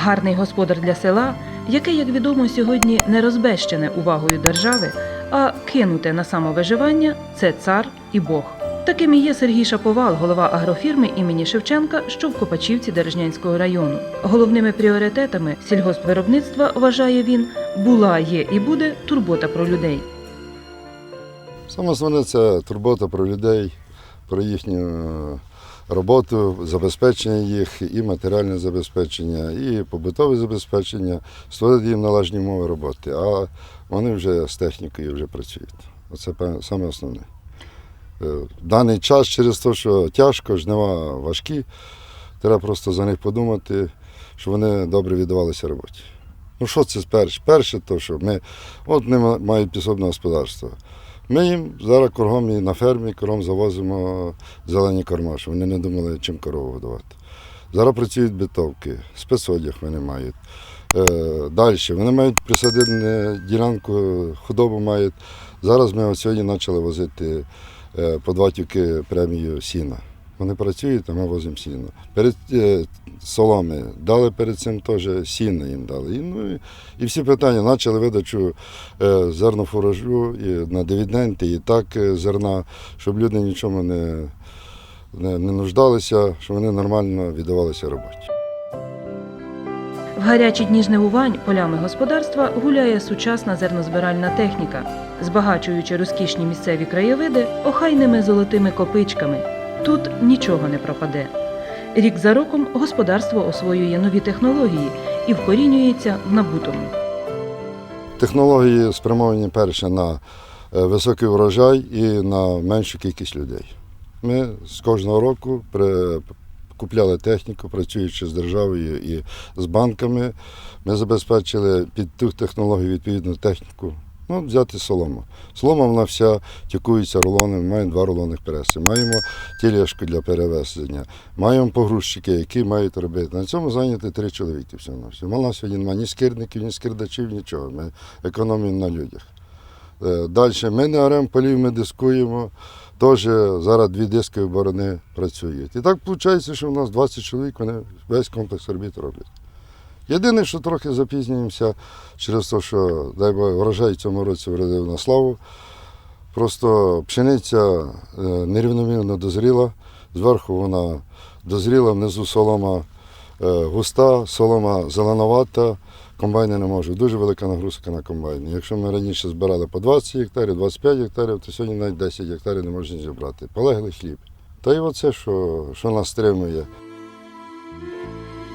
Гарний господар для села, яке, як відомо, сьогодні не розбещене увагою держави, а кинуте на самовиживання це цар і Бог. Таким і є Сергій Шаповал, голова агрофірми імені Шевченка, що в Копачівці Дережнянського району. Головними пріоритетами сільгоспвиробництва вважає він була, є і буде турбота про людей. Саме основне це турбота про людей, про їхню роботу, забезпечення їх, і матеріальне забезпечення, і побутове забезпечення, створити їм належні умови роботи. А вони вже з технікою вже працюють. Оце саме основне. Е, В даний час через те, що тяжко, жнива важкі, треба просто за них подумати, щоб вони добре віддавалися роботі. Ну що це перше? Перше, то, що ми, от ма- мають підсобне господарство. Ми їм зараз кругом і на фермі кругом завозимо зелені корма, щоб вони не думали, чим корову годувати. Зараз працюють битовки, спецодяг вони мають. Е, далі вони мають присадибну ділянку, худобу мають. Зараз ми сьогодні почали возити е, по два тюки премію сіна. Вони працюють, а ми возимо сіно. Перед е, соломи дали перед цим теж сіно їм дали. І, ну, і, і всі питання почали видачу е, зернофуражу і на дивіденти, і так е, зерна, щоб люди нічому не, не, не нуждалися, щоб вони нормально віддавалися роботі. В гарячі дні жнивувань полями господарства гуляє сучасна зернозбиральна техніка, збагачуючи розкішні місцеві краєвиди охайними золотими копичками. Тут нічого не пропаде. Рік за роком господарство освоює нові технології і вкорінюється в набутому. Технології спрямовані перше на е, високий врожай і на меншу кількість людей. Ми з кожного року при- купляли техніку, працюючи з державою і з банками. Ми забезпечили під ту технологію відповідну техніку. Ну, взяти солому. Солома вона вся тікується рулонами, маємо два рулонних преси, маємо тілешку для перевезення, маємо погрузчики, які мають робити. На цьому зайняті три чоловіки всього на всього. Мала сьогодні немає ні скирників, ні скирдачів, нічого. Ми економимо на людях. Далі ми не оремо полів, ми дискуємо. Теж зараз дві диски оборони працюють. І так виходить, що в нас 20 чоловік, вони весь комплекс робіт роблять. Єдине, що трохи запізнюємося через те, що дай Бог, врожай цьому році вродив на славу. Просто пшениця е, нерівномірно дозріла, зверху вона дозріла, внизу солома е, густа, солома зеленовата, комбайни не можуть. Дуже велика нагрузка на комбайни. Якщо ми раніше збирали по 20 гектарів, 25 гектарів, то сьогодні навіть 10 гектарів не можна зібрати. Полеглий хліб. Та й оце, що, що нас стримує.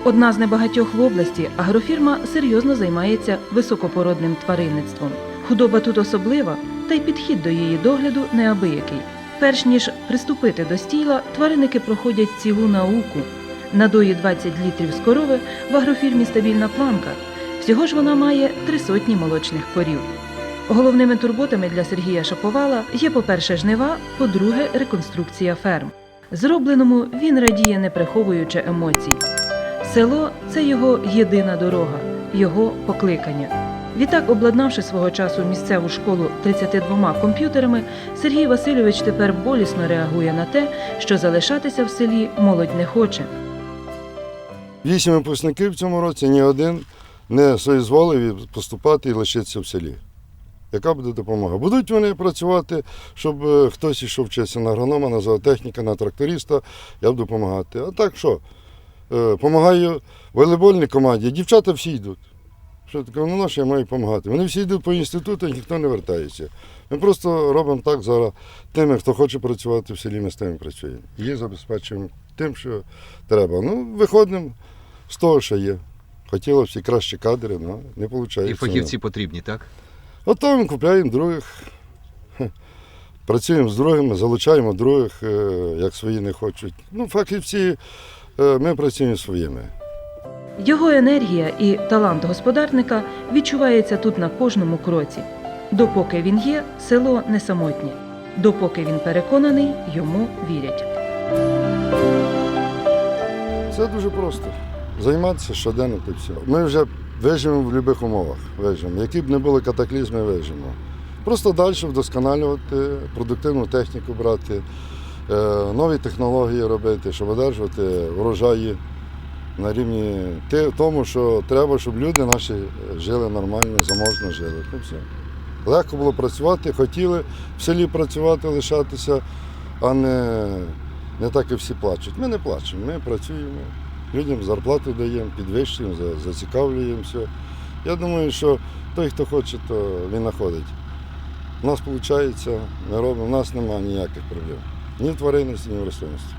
Одна з небагатьох в області агрофірма серйозно займається високопородним тваринництвом. Худоба тут особлива, та й підхід до її догляду неабиякий. Перш ніж приступити до стійла, тваринники проходять цілу науку. Надої 20 літрів з корови в агрофірмі стабільна планка. Всього ж вона має три сотні молочних корів. Головними турботами для Сергія Шаповала є, по-перше, жнива, по-друге, реконструкція ферм. Зробленому він радіє, не приховуючи емоцій. Село це його єдина дорога, його покликання. Відтак, обладнавши свого часу місцеву школу 32 комп'ютерами, Сергій Васильович тепер болісно реагує на те, що залишатися в селі молодь не хоче. Вісім випускників в цьому році ні один не соізволив поступати і лишитися в селі. Яка буде допомога? Будуть вони працювати, щоб е, хтось ішов вчитися на агронома, на зоотехніка, на тракториста, я буду допомагати. А так що? Е, Помагаю волейбольній команді, дівчата всі йдуть. Що таке, ну на я маю допомагати? Вони всі йдуть по інституту, ніхто не вертається. Ми просто робимо так зараз тими, хто хоче працювати в селі, ми з тими працюємо. Її забезпечуємо тим, що треба. Ну, виходимо з того, що є. Хотілося б і кращі кадри, але не виходить. І фахівці потрібні, так? Ото ми купляємо других, працюємо з другими, залучаємо других, е, як свої не хочуть. Ну, фахівці, е, ми працюємо своїми. Його енергія і талант господарника відчувається тут на кожному кроці. Допоки він є, село не самотнє. Допоки він переконаний, йому вірять. Це дуже просто. Займатися щоденно то все. Ми вже виживемо в будь-яких умовах. Виживемо. Які б не були катаклізми, виживемо. Просто далі вдосконалювати, продуктивну техніку брати, е, нові технології робити, щоб одержувати врожаї на рівні тому, що треба, щоб люди наші жили нормально, заможно жили. Ну, все. Легко було працювати, хотіли в селі працювати, лишатися, а не, не так і всі плачуть. Ми не плачемо, ми працюємо, людям зарплату даємо, підвищуємо, за- зацікавлюємося. Я думаю, що той, хто хоче, то він знаходить. У нас виходить, ми робимо, у нас немає ніяких проблем. Ні в тваринності, ні в рослинності.